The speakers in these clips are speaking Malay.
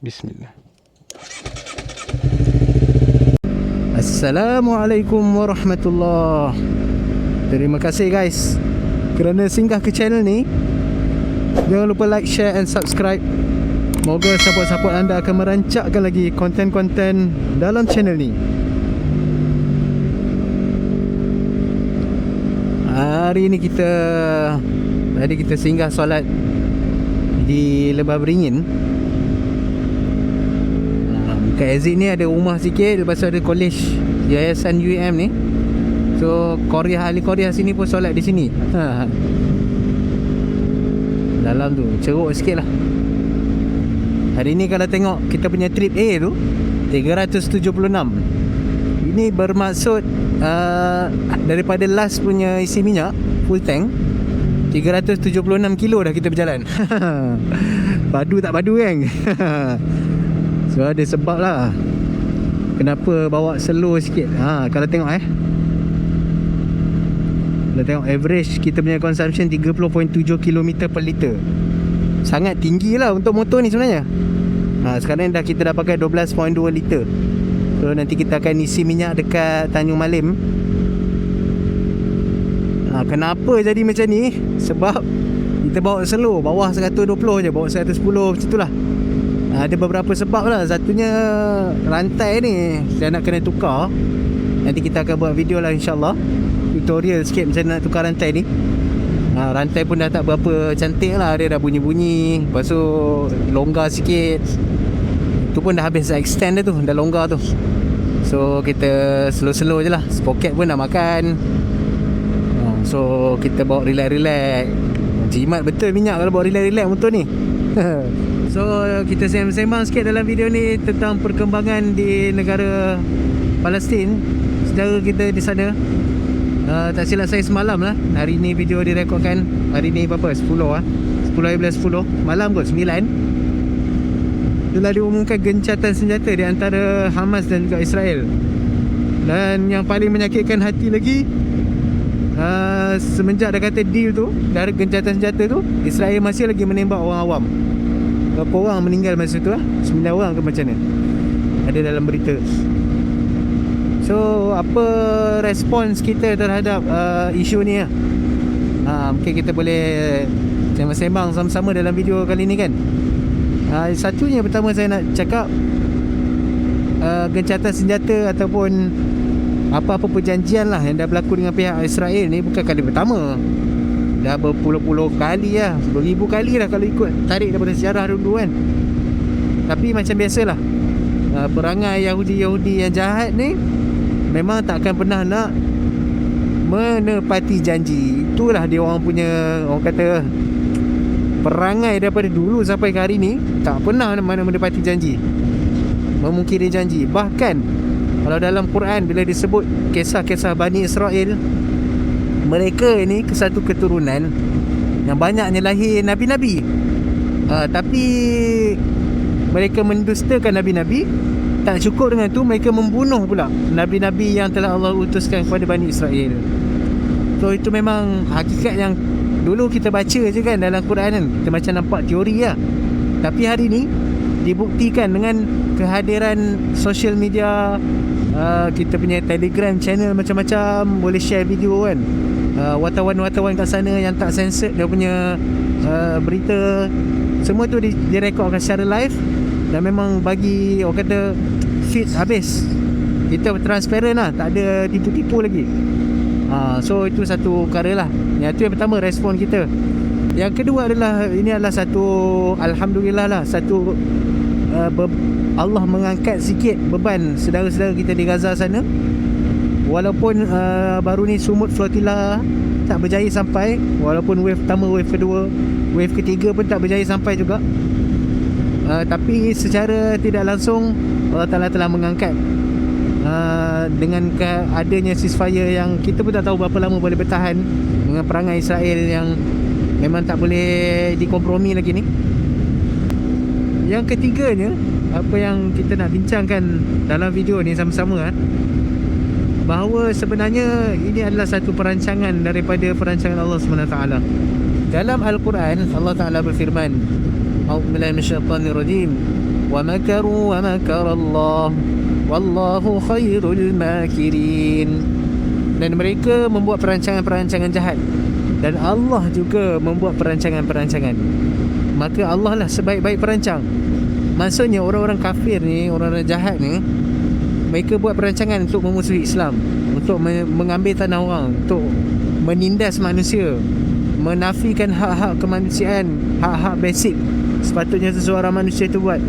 Bismillah. Assalamualaikum warahmatullahi Terima kasih guys Kerana singgah ke channel ni. Jangan lupa like, share and subscribe. Moga support-support anda akan merancakkan lagi konten-konten dalam channel ni. Hari ni kita Tadi kita singgah solat Di Lebah Beringin Kat exit ni ada rumah sikit Lepas tu ada college Yayasan UM ni. So Korea ahli Korea sini pun solat di sini. Ha. Dalam tu ceruk sikit lah. Hari ni kalau tengok kita punya trip A tu 376 Ini bermaksud uh, Daripada last punya isi minyak Full tank 376 kilo dah kita berjalan. Padu tak padu kan So ada sebab lah. Kenapa bawa slow sikit? Ha, Kalau tengok eh. Kalau tengok average Kita punya consumption 30.7 km per liter. Sangat tinggi lah untuk motor ni sebenarnya. Ha, Sekarang dah kita dah pakai 12.2 liter. So nanti kita akan isi minyak dekat Tanjung Malim. Ha, Kenapa jadi macam ni? Sebab kita bawa slow. Bawah 120 je Bawa 110 macam tu lah Ada beberapa sebab lah. Satunya rantai ni Saya nak kena tukar. Nanti kita akan buat video lah insyaAllah. Tutorial sikit macam nak tukar rantai ni. Ha, Rantai pun dah tak berapa cantik lah. Dia dah bunyi-bunyi. Lepas tu longgar sikit. Tu pun dah habis extend dah tu. Dah longgar tu. So kita slow-slow je lah. Pocket pun dah makan. Ha, So kita bawa relax-relax. Jimat betul minyak kalau bawa relax-relax motor ni So kita sembang-sembang sikit dalam video ni Tentang perkembangan di negara Palestin. Saudara kita di sana. Uh, Tak silap saya semalam lah. Hari ni video direkodkan. Hari ni berapa? 10 lah 10 12 10 Malam kot 9 Telah diumumkan gencatan senjata Di antara Hamas dan juga Israel. Dan yang paling menyakitkan hati lagi uh, Semenjak dah kata deal tu ada gencatan senjata tu Israel masih lagi menembak orang awam Berapa orang meninggal masa tu lah 9 orang ke macam mana Ada dalam berita. So apa respons kita terhadap uh, isu ni lah uh, Mungkin kita boleh sembang-sembang sama-sama dalam video kali ni kan? Uh, Satunya pertama saya nak cakap uh, Gencatan senjata ataupun Apa-apa perjanjian lah yang dah berlaku dengan pihak Israel ni Bukan kali pertama Dah berpuluh-puluh kali lah. Beribu kali lah kalau ikut. Tarik daripada sejarah dulu kan. Tapi macam biasalah. Uh, Perangai Yahudi-Yahudi yang jahat ni Memang takkan pernah nak Menepati janji. Itulah dia orang punya Orang kata Perangai daripada dulu sampai ke hari ni Tak pernah mana menepati janji. Memungkiri janji. Bahkan Kalau dalam Quran Bila disebut Kisah-kisah Bani Israel Mereka ni Satu keturunan Yang banyaknya lahir Nabi-Nabi. Uh, Tapi Mereka mendustakan Nabi-Nabi tak cukup dengan tu Mereka membunuh pula Nabi-Nabi yang telah Allah utuskan Kepada Bani Israel. So itu memang Hakikat yang Dulu kita baca je kan Dalam Quran kan. Kita macam nampak teori lah. Tapi hari ni Dibuktikan dengan Kehadiran Social media uh, Kita punya telegram channel Macam-macam Boleh share video kan. Uh, Wartawan-wartawan kat sana Yang tak censored Dia punya uh, Berita Semua tu di, direkodkan secara live dan memang bagi orang kata fit habis. Kita transparent lah tak ada tipu-tipu lagi. Ha, so itu satu perkara lah. Yang tu yang pertama respon kita yang kedua adalah ini adalah satu Alhamdulillah lah satu uh, Allah mengangkat sikit beban saudara-saudara kita di Gaza sana. Walaupun uh, baru ni sumut flotilla tak berjaya sampai walaupun wave pertama wave kedua wave ketiga pun tak berjaya sampai juga. Uh, tapi secara tidak langsung Allah Ta'ala telah mengangkat uh, dengan adanya ceasefire yang kita pun tak tahu berapa lama boleh bertahan dengan perangai Israel yang Memang tak boleh dikompromi lagi ni. Yang ketiganya Apa yang kita nak bincangkan dalam video ni sama-sama kan? Bahawa sebenarnya ini adalah satu perancangan daripada perancangan Allah SWT Dalam Al-Quran Allah Taala berfirman A'udzubillahi minasyaitanir rajim. Wa makaru wa makara Allah wallahu khairul makirin. Dan mereka membuat perancangan-perancangan jahat dan Allah juga membuat perancangan-perancangan. Maka Allah lah sebaik-baik perancang. Maksudnya orang-orang kafir ni orang-orang jahat ni mereka buat perancangan untuk memusuhi Islam. Untuk mengambil tanah orang. Untuk menindas manusia. Menafikan hak-hak kemanusiaan. Hak-hak basic. Sepatutnya seseorang manusia itu buat.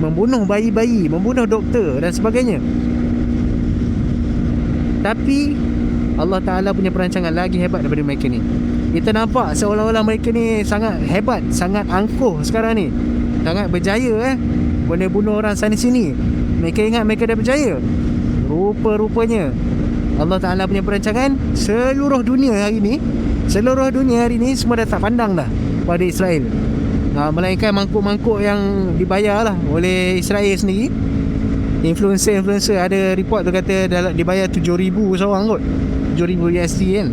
Membunuh bayi-bayi membunuh doktor dan sebagainya. Tapi Allah Ta'ala punya perancangan lagi hebat daripada mereka ni Kita nampak seolah-olah mereka ni sangat hebat Sangat angkuh sekarang ni. Sangat berjaya eh. Boleh bunuh orang sana sini. Mereka ingat mereka dah berjaya? Rupa-rupanya Allah Ta'ala punya perancangan Seluruh dunia hari ni Seluruh dunia hari ni Semua dah tak pandang dah Pada Israel. Ha, Melainkan mangkuk-mangkuk yang dibayar lah Oleh Israel sendiri. Influencer-influencer ada report tu kata dibayar 7,000 seorang kot. 7000 USD kan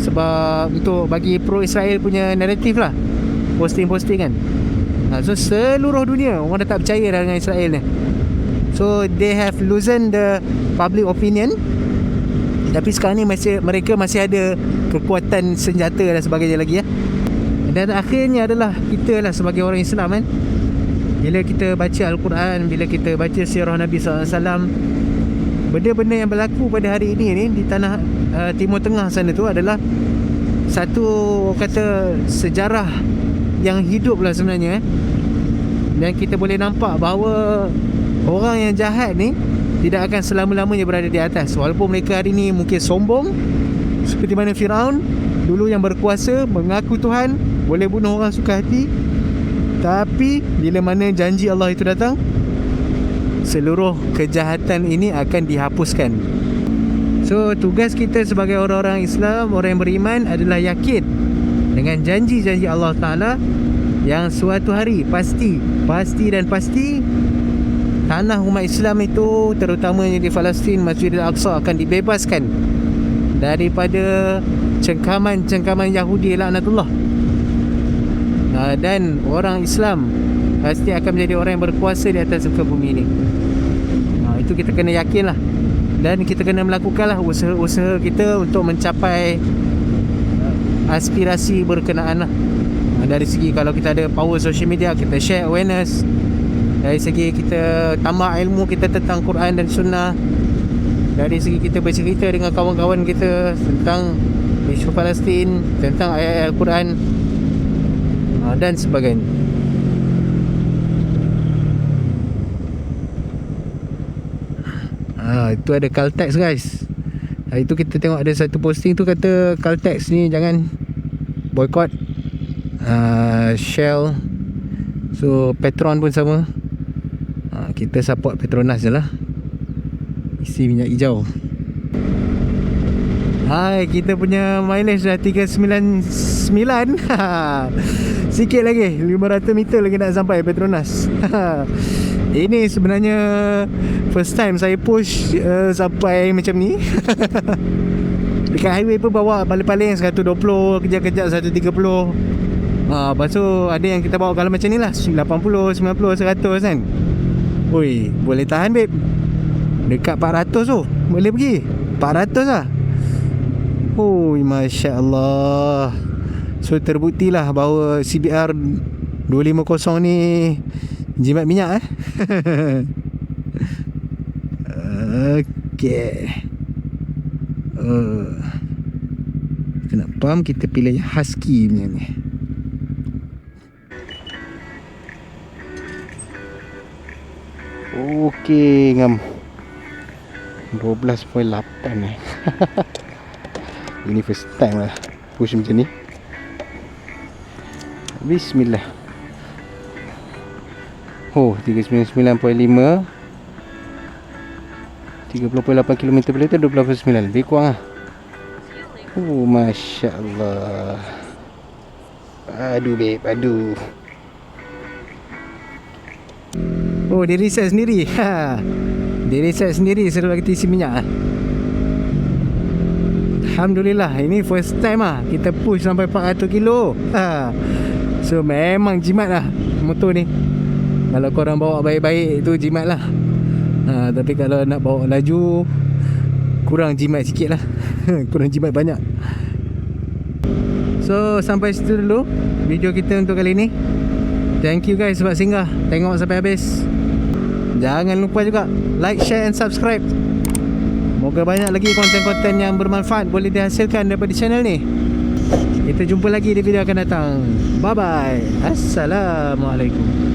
sebab untuk bagi pro Israel punya naratif lah. Posting-posting kan. Ha, so seluruh dunia orang dah tak percaya dah dengan Israel ni. So they have loosened the public opinion. Tapi sekarang ni masih mereka masih ada kekuatan senjata dan sebagainya lagi ya. Dan akhirnya adalah kita lah sebagai orang Islam kan. Bila kita baca Al-Quran bila kita baca sirah Nabi SAW benda-benda yang berlaku pada hari ini ni di tanah uh, Timur Tengah sana tu adalah satu kata sejarah yang hidup lah sebenarnya eh. dan kita boleh nampak bahawa orang yang jahat ni tidak akan selama-lamanya berada di atas walaupun mereka hari ni mungkin sombong seperti mana Firaun dulu yang berkuasa mengaku Tuhan boleh bunuh orang suka hati tapi bila mana janji Allah itu datang seluruh kejahatan ini akan dihapuskan. So, tugas kita sebagai orang-orang Islam, orang yang beriman adalah yakin dengan janji-janji Allah Taala yang suatu hari pasti, pasti dan pasti tanah umat Islam itu terutamanya di Palestin, Masjidil Aqsa akan dibebaskan daripada cengkaman-cengkaman Yahudi laknatullah. Ah, dan orang Islam pasti akan menjadi orang yang berkuasa di atas muka bumi ini. Ha, itu kita kena yakin lah. Dan kita kena melakukanlah usaha-usaha kita untuk mencapai uh, aspirasi berkenaan lah. Ha, dari segi kalau kita ada power social media, kita share awareness. Dari segi kita tambah ilmu kita tentang Quran dan Sunnah. Dari segi kita bercerita dengan kawan-kawan kita tentang isu Palestin, tentang ayat-ayat Al-Quran ha, dan sebagainya. Ha, Itu ada Caltex guys. Hari tu kita tengok ada satu posting tu kata Caltex ni jangan boycott uh, Shell. So Petron pun sama. Uh, Kita support Petronas je lah. Isi minyak hijau. Hai kita punya mileage dah 399 Sikit lagi 500 meter lagi nak sampai Petronas Ini sebenarnya First time saya push uh, Sampai macam ni. Dekat highway pun bawa paling-paling 120 Kejap-kejap 130 ha, Lepas tu ada yang kita bawa kalau macam ni lah 80, 90, 100 kan. Ui, boleh tahan babe. Dekat 400 tu Boleh pergi. 400 lah. Ui, Masya Allah So terbuktilah bahawa CBR 250 ni Jimat minyak eh? Okay uh, Kita nak pump Kita pilih yang husky punya ni. Okay ngam. 12.8 eh. Ini first time lah Push macam ni. Bismillah Oh 399.5 30.8 km per liter 29 Lebih kurang lah. Oh Masya Allah Aduh babe Aduh. Oh dia reset sendiri. Ha. Dia reset sendiri Setelah kita isi minyak. Alhamdulillah Ini first time lah Kita push sampai 400 kilo. Ha. So memang jimat lah Motor ni Kalau korang bawa baik-baik tu jimat lah. Ha, Tapi kalau nak bawa laju Kurang jimat sikit lah. Kurang jimat banyak. So sampai situ dulu Video kita untuk kali ni. Thank you guys sebab singgah. Tengok sampai habis. Jangan lupa juga Like, share and subscribe. Moga banyak lagi konten-konten yang bermanfaat Boleh dihasilkan daripada channel ni. Kita jumpa lagi di video akan datang. Bye bye Assalamualaikum